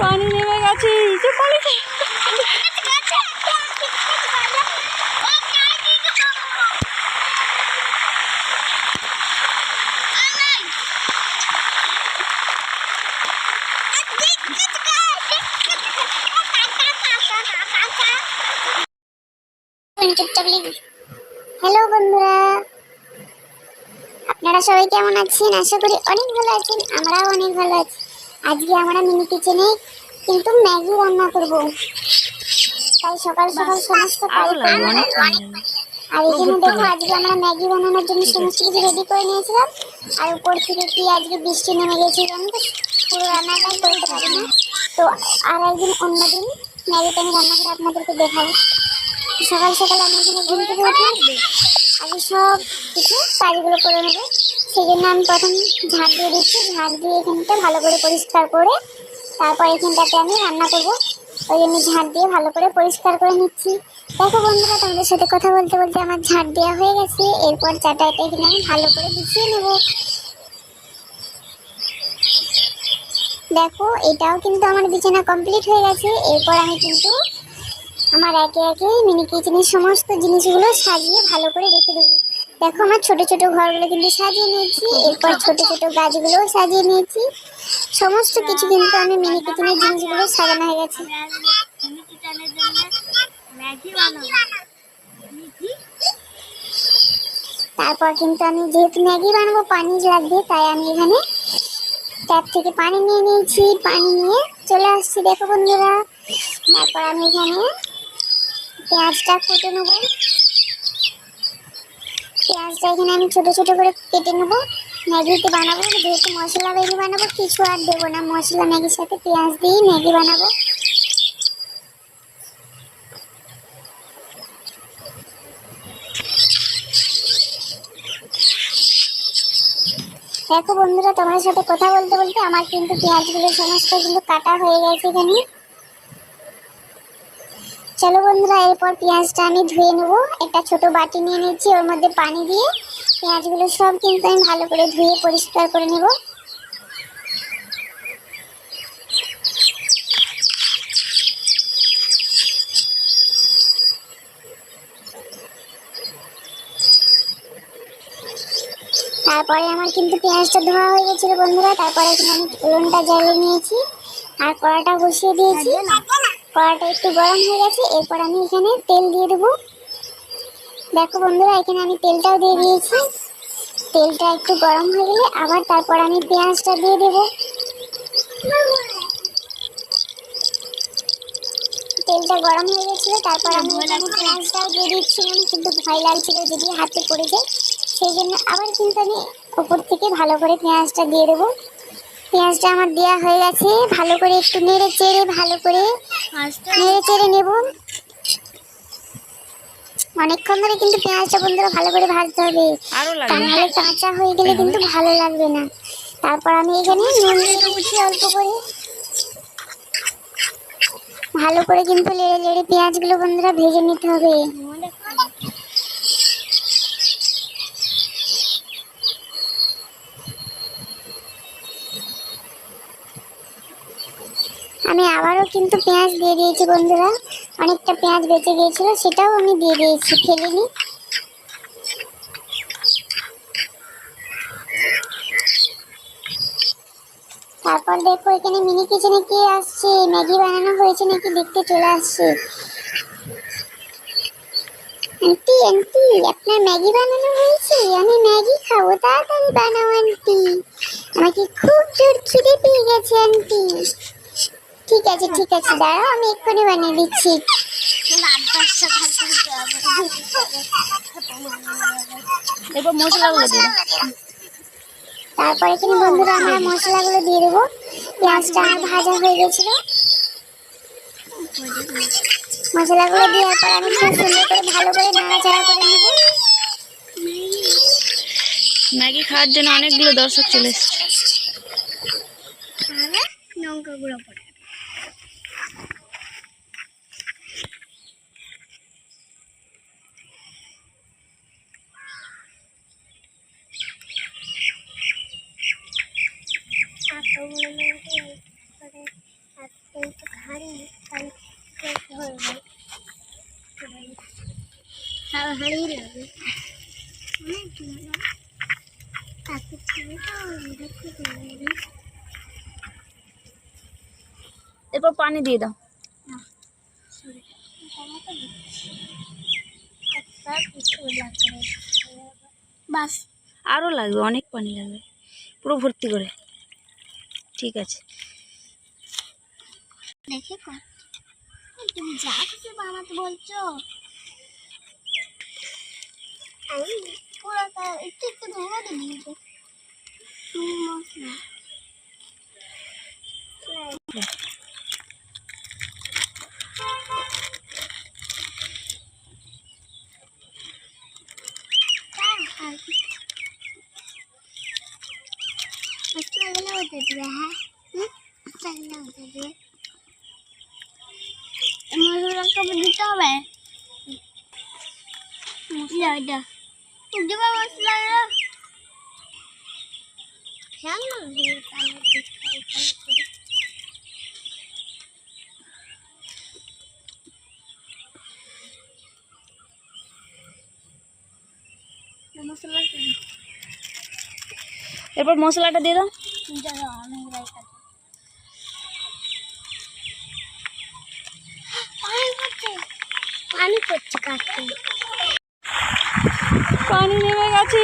পানি নেমে গেছে হ্যালো বন্ধুরা। আপনারা সবাই কেমন আছেন? আশা করি অনেক ভালো আছেন, আমরাও অনেক ভালো আছি। আজকে আমরা মিনি কিচেনে কিন্তু ম্যাগি রান্না করব। তাই সকাল সকাল সমস্ত আরও এখানে দেখো আজকে আমরা ম্যাগি বানানোর জন্য সমস্ত কিছু রেডি করে নিয়েছিলাম। আর উপর থেকে কি আজকে বৃষ্টি নেমে গেছে আমি তো পুরো রান্নাটাই করতে পারি না। তো আর একদিন অন্যদিন ম্যাগিটা আমি রান্না করে আপনাদেরকে দেখাবো। সকাল সকাল আমি এখানে ঘুম থেকে উঠে আগে সব কিছু কাজগুলো করে নেব। সেই জন্য আমি প্রথম ঝাঁট দিয়ে দিচ্ছি। ঝাঁট দিয়ে এখানটা ভালো করে পরিষ্কার করে তারপর এখানটাতে আমি রান্না করব। ওই জন্য ঝাঁট দিয়ে ভালো করে পরিষ্কার করে নিচ্ছি। দেখো বন্ধুরা, তোমাদের সাথে কথা বলতে বলতে আমার ঝাঁট দেওয়া হয়ে গেছে। এরপর চাটাইটা এখানে আমি ভালো করে বিছিয়ে নেব। দেখো, এটাও কিন্তু আমার বিছানা কমপ্লিট হয়ে গেছে। এরপর আমি কিন্তু আমার একে একে মিনি কিচেনের সমস্ত জিনিসগুলো সাজিয়ে ভালো করে রেখে দেবো। দেখো আমার ছোট ছোট ঘরগুলো কিন্তু সাজিয়ে নিয়েছি, এরপর ছোট ছোট গাছগুলোও সাজিয়ে নিয়েছি। সমস্ত কিছু কিন্তু আমি মিনি কিচেনের জিনিসগুলো সাজানো হয়ে গেছে। তারপর কিন্তু আমি যেহেতু ম্যাগি বানাবো পানি লাগবে, তাই আমি এখানে ট্যাপ থেকে পানি নিয়ে নিয়েছি। পানি নিয়ে চলে আসছি, দেখো বন্ধুরা। তারপর আমি এখানে পেঁয়াজটা কেটে নেব। পেঁয়াজটা এখানে আমি ছোট ছোট করে কেটে নেব। ম্যাগিতে বানাবো, যেহেতু মশলা ম্যাগি বানাবো, কিছু আর দেবো না। মশলা, ম্যাগির সাথে পেঁয়াজ দিয়ে ম্যাগি বানাবো। দেখো বন্ধুরা, তোমার সাথে কথা বলতে বলতে আমার কিন্তু পেঁয়াজগুলো সমস্ত কিন্তু কাটা হয়ে গেছে এখানে। চলো বন্ধুরা, এরপর পেঁয়াজটা আমি ধুয়ে নেব। একটা ছোট বাটি নিয়ে নিচ্ছি, ওর মধ্যে পানি দিয়ে। পেঁয়াজগুলো সব কিন্তু আমি ভালো করে ধুয়ে পরিষ্কার করে নেব। তারপরে আমার কিন্তু পেঁয়াজটা ধোয়া হয়ে গেছিল বন্ধুরা, তারপরে আমি উনুনটা জ্বালিয়ে নিয়েছি। আর কড়াটা বসিয়ে দিয়েছি। কড়াটা একটু গরম হয়ে গেছে এরপর আমি এখানে তেল দিয়ে দেবো। দেখো বন্ধুরা এখানে আমি তেলটাও দিয়ে দিয়েছি। তেলটা একটু গরম হয়ে গেলে আবার তারপর আমি পেঁয়াজটা দিয়ে দেব। তেলটা গরম হয়ে গেছিল তারপর আমি পেঁয়াজটাও দিয়ে দিচ্ছিলাম কিন্তু ভয় লাগছিল যদি হাতে পড়ে যায়। সেই জন্য আবার কিন্তু আমি ওপর থেকে ভালো করে পেঁয়াজটা দিয়ে দেবো। পেঁয়াজটা আমার দেওয়া হয়ে গেছে। ভালো করে একটু নেড়ে চেড়ে ভালো করে নেড়ে চেড়ে নেব। অনেকক্ষণ ধরে কিন্তু পেঁয়াজটা বন্ধুরা ভালো করে ভাজতে হবে। আরও তা লাগবে। নাহলে কাঁচা হয়ে গেলে কিন্তু ভালো লাগবে না। তারপর আমি এখানে নুন দিয়ে দিচ্ছি অল্প করে। ভালো করে কিন্তু লেড়ে লেড়ে পেঁয়াজগুলো বন্ধুরা ভেজে নিতে হবে। আমি আবারও কিন্তু পেঁয়াজ দিয়ে দিয়েছি বন্ধুরা। অনেকটা পেঁয়াজ বেঁচে গিয়েছিল, সেটাও আমি দিয়ে দিয়েছি, ফেলিনি। তারপর দেখো, এখানে মিনি কিচেনে কি আসছে? ম্যাগি বানানো হয়েছে নাকি? দেখতে চলে আসছে। আন্টি আন্টি, আপনার ম্যাগি বানানো হয়েছে? আমি ম্যাগি খাব, তাড়াতাড়ি বানাও, আন্টি। আমাকে খুব জোর খিদে পেয়ে গেছে, আন্টি। ঠিক আছে ঠিক আছে দাঁড়াও আমি এক্ষুনি বানিয়ে দিচ্ছি। এরপর মশলাগুলো দিয়ে। তারপর এখানে বন্ধুরা আমরা মশলাগুলো দিয়ে দেবো। পেঁয়াজটা আমার ভাজা হয়ে গেছিল। মশলাগুলো দেওয়ার পর আমি খুব সুন্দর করে ভালো করে নাড়াচাড়া করে নেব। ম্যাগি খাওয়ার জন্য অনেকগুলো দর্শক চলে এসছে। লঙ্কা গুঁড়ো করে পাহাড়ি লাগে অনেক এরপর পানি দিয়ে দাও। বাস। আরও লাগবে অনেক পানি লাগবে। পুরো ভর্তি করে। ঠিক আছে। দেখে তুমি যা কিছু বানাতে বলছো আমি পুরোটা একটু একটু ভেঙে দিবি তুমি মশলা মশলাগুলো হতে দিবে হ্যাঁ হুম মশলাগুলো হতে দিবে মশলাটা দিতে হবে মশলা এরপর মশলাটা দিয়ে দাও জায়গা অনেক রাইখা পানি পড়ছে পানি পড়ছে কাটতে পানি নেমে গেছে